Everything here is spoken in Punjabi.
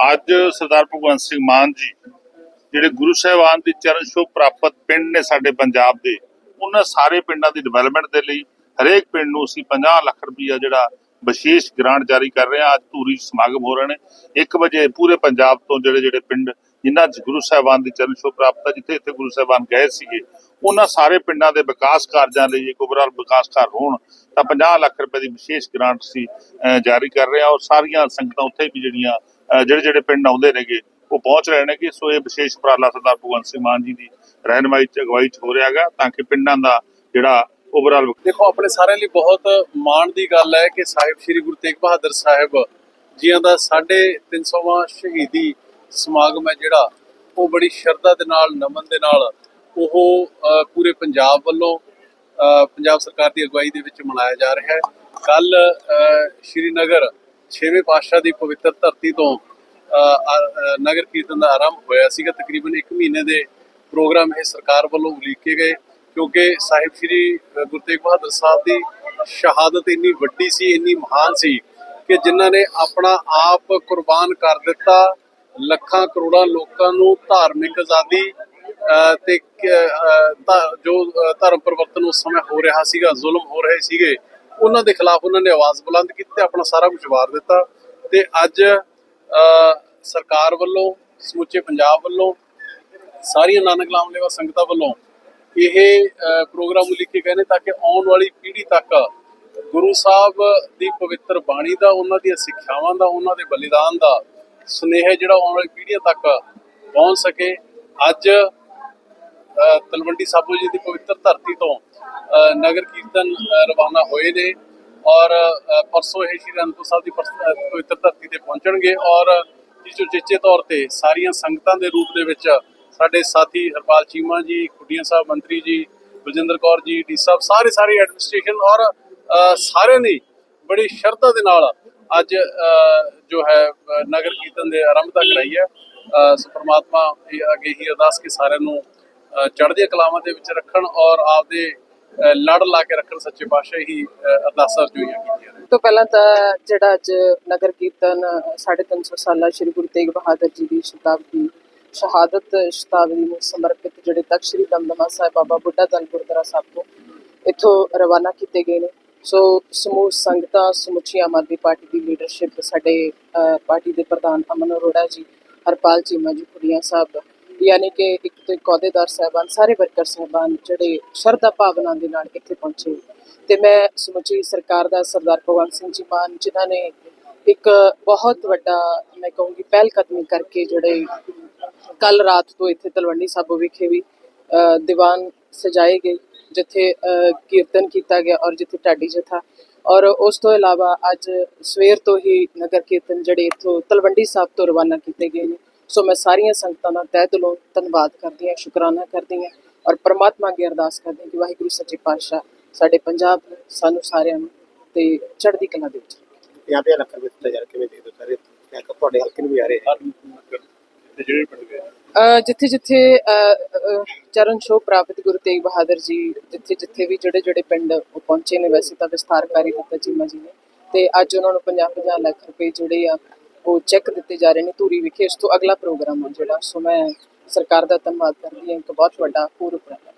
ਅੱਜ ਸਰਦਾਰ ਭਗਵੰਤ ਸਿੰਘ ਮਾਨ ਜੀ, ਜਿਹੜੇ ਗੁਰੂ ਸਾਹਿਬਾਨ ਦੀ ਚਰਨ ਛੋਹ ਪ੍ਰਾਪਤ ਪਿੰਡ ਨੇ ਸਾਡੇ ਪੰਜਾਬ ਦੇ, ਉਹਨਾਂ ਸਾਰੇ ਪਿੰਡਾਂ ਦੀ ਡਿਵੈਲਪਮੈਂਟ ਦੇ ਲਈ ਹਰੇਕ ਪਿੰਡ ਨੂੰ ਅਸੀਂ 50 ਲੱਖ ਰੁਪਈਆ ਜਿਹੜਾ ਵਿਸ਼ੇਸ਼ ਗ੍ਰਾਂਟ ਜਾਰੀ ਕਰ ਰਹੇ ਹਾਂ ਅੱਜ ਧੂਰੀ ਸਮਾਗਮ ਹੋ ਰਹੇ ਨੇ। 1 ਵਜੇ ਪੂਰੇ ਪੰਜਾਬ ਤੋਂ ਜਿਹੜੇ ਜਿਹੜੇ ਪਿੰਡ ਜਿਨ੍ਹਾਂ 'ਚ ਗੁਰੂ ਸਾਹਿਬਾਨ ਦੀ ਚਰਨ ਛੋਹ ਪ੍ਰਾਪਤ ਹੈ ਜਿੱਥੇ ਇੱਥੇ ਗੁਰੂ ਸਾਹਿਬਾਨ ਗਏ ਸੀਗੇ, ਉਹਨਾਂ ਸਾਰੇ ਪਿੰਡਾਂ ਦੇ ਵਿਕਾਸ ਕਾਰਜਾਂ ਲਈ ਇੱਕ ਓਵਰਆਲ ਵਿਕਾਸ ਕਾਰਜ ਹੋਣ, ਤਾਂ 50 ਲੱਖ ਰੁਪਏ ਦੀ ਵਿਸ਼ੇਸ਼ ਗ੍ਰਾਂਟ ਸੀ ਜਾਰੀ ਕਰ ਰਹੇ ਹਾਂ ਔਰ ਸਾਰੀਆਂ ਸੰਗਤਾਂ ਉੱਥੇ ਵੀ ਜਿਹੜੀਆਂ ਜਿਹੜੇ ਜਿਹੜੇ ਪਿੰਡ ਆਉਂਦੇ ਨੇਗੇ, ਉਹ ਪਹੁੰਚ ਰਹੇ ਨੇ ਕਿ ਸੋ ਇਹ ਵਿਸ਼ੇਸ਼ ਉਪਰਾਲਾ ਸਰਦਾਰ ਭਗਵੰਤ ਸਿੰਘ ਮਾਨ ਜੀ ਦੀ ਰਹਿਨਮਾਈ ਚ ਅਗਵਾਈ ਚ ਹੋ ਰਿਹਾ ਹੈਗਾ, ਤਾਂ ਕਿ ਪਿੰਡਾਂ ਦਾ ਜਿਹੜਾ ਓਵਰਆਲ ਦੇਖੋ, ਆਪਣੇ ਸਾਰਿਆਂ ਲਈ ਬਹੁਤ ਮਾਣ ਦੀ ਗੱਲ ਹੈ ਕਿ ਸਾਹਿਬ ਸ੍ਰੀ ਗੁਰੂ ਤੇਗ ਬਹਾਦਰ ਸਾਹਿਬ ਜੀਆਂ ਦਾ 350ਵਾਂ ਸ਼ਹੀਦੀ ਸਮਾਗਮ ਹੈ ਜਿਹੜਾ, ਉਹ ਬੜੀ ਸ਼ਰਧਾ ਦੇ ਨਾਲ, ਨਮਨ ਦੇ ਨਾਲ ਉਹ ਪੂਰੇ ਪੰਜਾਬ ਵੱਲੋਂ ਪੰਜਾਬ ਸਰਕਾਰ ਦੀ ਅਗਵਾਈ ਦੇ ਵਿੱਚ ਮਨਾਇਆ ਜਾ ਰਿਹਾ ਹੈ। ਕੱਲ ਸ਼੍ਰੀਨਗਰ 6ਵੇਂ ਪਾਤਸ਼ਾਹ ਦੀ ਪਵਿੱਤਰ ਧਰਤੀ ਤੋਂ ਨਗਰ ਕੀਰਤਨ ਦਾ ਆਰੰਭ ਹੋਇਆ ਸੀਗਾ। ਤਕਰੀਬਨ 1 ਮਹੀਨੇ ਦੇ ਪ੍ਰੋਗਰਾਮ ਇਹ ਸਰਕਾਰ ਵੱਲੋਂ ਉਲੀਕੇ ਗਏ। ਕਿਉਂਕਿ ਸਾਹਿਬ ਸ੍ਰੀ ਗੁਰੂ ਤੇਗ ਬਹਾਦਰ ਸਾਹਿਬ ਦੀ ਸ਼ਹਾਦਤ ਇੰਨੀ ਵੱਡੀ ਸੀ ਇੰਨੀ ਮਹਾਨ ਸੀ ਕਿ ਜਿਨ੍ਹਾਂ ਨੇ ਆਪਣਾ ਆਪ ਕੁਰਬਾਨ ਕਰ ਦਿੱਤਾ ਲੱਖਾਂ ਕਰੋੜਾਂ ਲੋਕਾਂ ਨੂੰ ਧਾਰਮਿਕ ਆਜ਼ਾਦੀ ਤੇ ਜੋ ਧਰਮ ਪਰਿਵਰਤਨ ਉਸ ਸਮੇਂ ਹੋ ਰਿਹਾ ਸੀਗਾ ਜ਼ੁਲਮ ਹੋ ਰਹੇ ਸੀਗੇ ਉਹਨਾਂ ਦੇ ਖਿਲਾਫ ਉਹਨਾਂ ਨੇ ਆਵਾਜ਼ ਬੁਲੰਦ ਕੀਤੀ ਤੇ ਆਪਣਾ ਸਾਰਾ ਕੁਝ ਵਾਰ ਦਿੱਤਾ ਤੇ ਅੱਜ ਅ, ਸਰਕਾਰ ਵੱਲੋਂ ਸਮੁੱਚੇ ਪੰਜਾਬ ਵੱਲੋਂ ਸਾਰੀਆਂ ਨਾਨਕ ਲਾਮ ਸੰਗਤਾਂ ਵੱਲੋਂ ਇਹ ਅ, ਪ੍ਰੋਗਰਾਮ ਉਲੀਕੇ ਗਏ ਨੇ ਤਾਂ ਕਿ ਆਉਣ ਵਾਲੀ ਪੀੜ੍ਹੀ ਤੱਕ ਗੁਰੂ ਸਾਹਿਬ ਦੀ ਪਵਿੱਤਰ ਬਾਣੀ ਦਾ ਉਹਨਾਂ ਦੀਆਂ ਸਿੱਖਿਆਵਾਂ ਦਾ ਉਹਨਾਂ ਦੇ ਬਲੀਦਾਨ ਦਾ ਸੁਨੇਹਾ ਜਿਹੜਾ ਆਉਣ ਵਾਲੀ ਪੀੜ੍ਹੀਆਂ ਤੱਕ ਪਹੁੰਚ ਸਕੇ। ਅੱਜ ਤਲਵੰਡੀ ਸਾਬੋ ਜੀ ਦੀ ਪਵਿੱਤਰ ਧਰਤੀ ਤੋਂ ਨਗਰ ਕੀਰਤਨ ਰਵਾਨਾ ਹੋਏ ਨੇ ਔਰ ਪਰਸੋਂ ਇਹ ਸ਼੍ਰੀ ਅਨੰਦਪੁਰ ਸਾਹਿਬ ਦੀ ਪਵਿੱਤਰ ਧਰਤੀ ਤੇ ਪਹੁੰਚਣਗੇ ਔਰ ਜਿਸ ਉਚੇਚੇ ਤੌਰ ਤੇ ਸਾਰੀਆਂ ਸੰਗਤਾਂ ਦੇ ਰੂਪ ਦੇ ਵਿੱਚ ਸਾਡੇ ਸਾਥੀ ਹਰਪਾਲ ਚੀਮਾ ਜੀ ਖੁੱਡੀਆਂ ਸਾਹਿਬ ਮੰਤਰੀ ਜੀ ਬਲਜਿੰਦਰ ਕੌਰ ਜੀ ਡੀ ਸਾਹਿਬ ਸਾਰੇ ਸਾਰੇ ਐਡਮਿਨਿਸਟ੍ਰੇਸ਼ਨ ਔਰ ਅ, ਨੇ ਬੜੀ ਸ਼ਰਧਾ ਦੇ ਨਾਲ ਅੱਜ ਜੋ ਹੈ ਨਗਰ ਕੀਰਤਨ ਦੇ ਆਰੰਭਤਾ ਕਰਾਈ ਹੈ। ਸੋ ਪ੍ਰਮਾਤਮਾ ਅੱਗੇ ਹੀ ਅਰਦਾਸ ਕਿ ਸਾਰਿਆਂ ਨੂੰ ਅ, ਚੜ੍ਹਦੀਆਂ ਕਲਾਵਾਂ ਦੇ ਵਿੱਚ ਰੱਖਣ ਔਰ ਆਪਦੇ ਲੜ ਲਾ ਕੇ ਰੱਖਣ ਸੱਚੇ ਪਾਤਸ਼ਾਹ ਹੀ ਅਰਦਾਸਾਂ ਜੋਈਆਂ ਕੀਤੀਆਂ ਨੇ। ਤੋਂ ਪਹਿਲਾਂ ਤਾਂ ਜਿਹੜਾ ਅੱਜ ਨਗਰ ਕੀਰਤਨ 350 ਸਾਲਾ ਸ੍ਰੀ ਗੁਰੂ ਤੇਗ ਬਹਾਦਰ ਜੀ ਦੀ ਸ਼ਤਾਬਦੀ ਸ਼ਹਾਦਤ ਸ਼ਤਾਬਦੀ ਨੂੰ ਸਮਰਪਿਤ ਜਿਹੜੇ ਤਖਤ ਸ੍ਰੀ ਦਮਦਮਾ ਸਾਹਿਬ ਬਾਬਾ ਬੁੱਢਾ ਦਲ ਗੁਰਦੁਆਰਾ ਸਾਹਿਬ ਤੋਂ ਇੱਥੋਂ ਰਵਾਨਾ ਕੀਤੇ ਗਏ ਨੇ। ਸੋ ਸਮੂਹ ਸੰਗਤਾਂ, ਸਮੁੱਚੀ ਆਮ ਆਦਮੀ ਪਾਰਟੀ ਦੀ ਲੀਡਰਸ਼ਿਪ ਸਾਡੇ ਪਾਰਟੀ ਦੇ ਪ੍ਰਧਾਨ ਅਮਨ ਅਰੋੜਾ ਜੀ, ਹਰਪਾਲ ਚੀਮਾ ਜੀ, ਕੁੜੀਆਂ ਸਾਹਿਬ, ਯਾਨੀ ਕਿ ਇੱਕ ਤੋਂ ਇੱਕ ਅਹੁਦੇਦਾਰ ਸਾਹਿਬਾਨ, ਸਾਰੇ ਵਰਕਰ ਸਾਹਿਬਾਨ ਜਿਹੜੇ ਸ਼ਰਧਾ ਭਾਵਨਾ ਦੇ ਨਾਲ ਇੱਥੇ ਪਹੁੰਚੇ। ਤੇ ਮੈਂ ਸਮੁੱਚੀ ਸਰਕਾਰ ਦਾ ਸਰਦਾਰ ਭਗਵੰਤ ਸਿੰਘ ਜੀ ਮਾਨ, ਜਿਨ੍ਹਾਂ ਨੇ ਇੱਕ ਬਹੁਤ ਵੱਡਾ, ਮੈਂ ਕਹੂੰਗੀ ਪਹਿਲ ਕਦਮੀ ਕਰਕੇ ਜਿਹੜੇ ਕੱਲ ਰਾਤ ਤੋਂ ਇੱਥੇ ਤਲਵੰਡੀ ਸਾਬੋ ਵਿਖੇ ਵੀ ਦੀਵਾਨ ਸਜਾਏ ਗਏ, ਜਿੱਥੇ ਕੀਰਤਨ ਕੀਤਾ ਗਿਆ ਔਰ ਜਿੱਥੇ ਢਾਡੀ ਜਥਾ। ਔਰ ਉਸ ਤੋਂ ਇਲਾਵਾ ਅੱਜ ਸਵੇਰ ਤੋਂ ਹੀ ਨਗਰ ਕੀਰਤਨ ਜਿਹੜੇ ਇੱਥੋਂ ਤਲਵੰਡੀ ਸਾਹਿਬ ਤੋਂ ਰਵਾਨਾ ਕੀਤੇ ਗਏ ਨੇ। ਸੋ ਮੈਂ ਸਾਰੀਆਂ ਸੰਗਤਾਂ ਦਾ ਤਹਿ ਦਿਲੋਂ ਧੰਨਵਾਦ ਕਰਦੀ ਹਾਂ, ਸ਼ੁਕਰਾਨਾ ਕਰਦੀ ਹਾਂ ਔਰ ਪ੍ਰਮਾਤਮਾ ਅੱਗੇ ਅਰਦਾਸ ਕਰਦੀ ਹਾਂ ਕਿ ਵਾਹਿਗੁਰੂ ਸੱਚੇ ਪਾਤਸ਼ਾਹ ਸਾਡੇ ਪੰਜਾਬ ਨੂੰ ਸਾਨੂੰ ਸਾਰਿਆਂ ਨੂੰ ਤੇ ਚੜ੍ਹਦੀ ਕਲਾ ਦੇ ਵਿੱਚ ਰੱਖੇ। 50 ਲੱਖ ਰੁਪਏ ਦਿੱਤਾ ਜਾ ਦੇ ਦੋ ਸਾਰੇ ਤੁਹਾਡੇ ਹਲਕੇ ਨੂੰ ਵੀ ਆ ਰਹੇ। ਤੇ ਜਿਹੜੇ ਪਿੰਡ ਗਏ? ਜਿੱਥੇ ਜਿੱਥੇ ਚਰਨ ਛੋਹ ਪ੍ਰਾਪਤ ਗੁਰੂ ਤੇਗ ਬਹਾਦਰ ਜੀ, ਜਿੱਥੇ ਜਿੱਥੇ ਵੀ ਜਿਹੜੇ ਜਿਹੜੇ ਪਿੰਡ ਉਹ ਪਹੁੰਚੇ ਨੇ, ਵੈਸੇ ਤਾਂ ਵਿਸਥਾਰਕਾਰੀ ਦਿੱਤਾ ਚੀਮਾ ਜੀ ਨੇ। ਤੇ ਅੱਜ ਉਹਨਾਂ ਨੂੰ 50 50 ਲੱਖ ਰੁਪਏ ਜਿਹੜੇ ਆ, ਉਹ ਚੈੱਕ ਦਿੱਤੇ ਜਾ ਰਹੇ ਨੇ ਧੂਰੀ ਵਿਖੇ। ਇਸ ਤੋਂ ਅਗਲਾ ਪ੍ਰੋਗਰਾਮ ਆ ਜਿਹੜਾ। ਸੋ ਮੈਂ ਸਰਕਾਰ ਦਾ ਧੰਨਵਾਦ ਕਰਦੀ ਹਾਂ। ਇੱਕ ਬਹੁਤ ਵੱਡਾ ਪੂਰ ਉਪਰਾਲਾ